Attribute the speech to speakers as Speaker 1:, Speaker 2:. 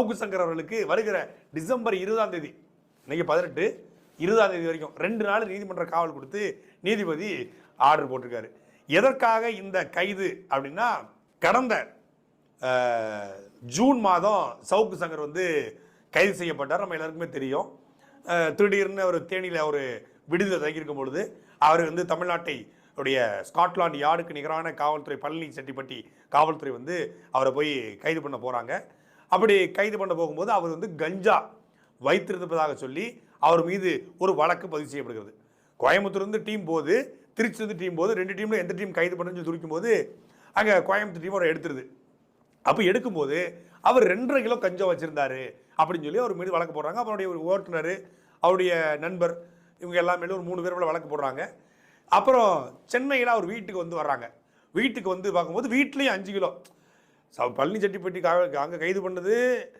Speaker 1: சவுக்கு சங்கர் அவர்களுக்கு வருகிற டிசம்பர் இருபதாம் தேதி இன்னைக்கு பதினெட்டு இருபதாம் தேதி வரைக்கும் ரெண்டு நாள் நீதிமன்ற காவல் கொடுத்து நீதிபதி ஆர்டர் போட்டிருக்காரு. எதற்காக இந்த கைது அப்படின்னா கடந்த ஜூன் மாதம் சவுக்கு சங்கர் வந்து கைது செய்யப்பட்டார். நம்ம எல்லாருக்குமே தெரியும். திடீர்னு ஒரு தேனியில் ஒரு விடுதலை தங்கியிருக்கும் பொழுது அவர் வந்து தமிழ்நாட்டை உடைய ஸ்காட்லாந்து யார்டுக்கு நிகரான காவல்துறை பழனி செட்டிப்பட்டி காவல்துறை வந்து அவரை போய் கைது பண்ண போகிறாங்க அப்படி கைது பண்ண போகும்போது அவர் வந்து கஞ்சா வைத்திருப்பதாக சொல்லி அவர் மீது ஒரு வழக்கு பதிவு செய்யப்படுகிறது. கோயம்புத்தூர்லேருந்து டீம் போது திருச்சிலேருந்து டீம் போது ரெண்டு டீமில் எந்த டீம் கைது பண்ணுன்னு துடிக்கும் போது அங்கே கோயம்புத்தூர் டீம் அவரை எடுத்துருது. அப்போ எடுக்கும்போது அவர் ரெண்டரை கிலோ கஞ்சா வச்சுருந்தாரு அப்படின்னு சொல்லி அவர் மீது வழக்கு போடுறாங்க. அவருடைய ஒரு ஓட்டுநர் அவருடைய நண்பர் இவங்க எல்லாமே ஒரு மூணு பேர் மேலே வழக்கு போடுறாங்க. அப்புறம் சென்னையில் அவர் வீட்டுக்கு வந்து வர்றாங்க. வீட்டுக்கு வந்து பார்க்கும்போது வீட்லேயும் அஞ்சு கிலோ பழனி செட்டிப்பட்டி அங்கே கைது பண்ணது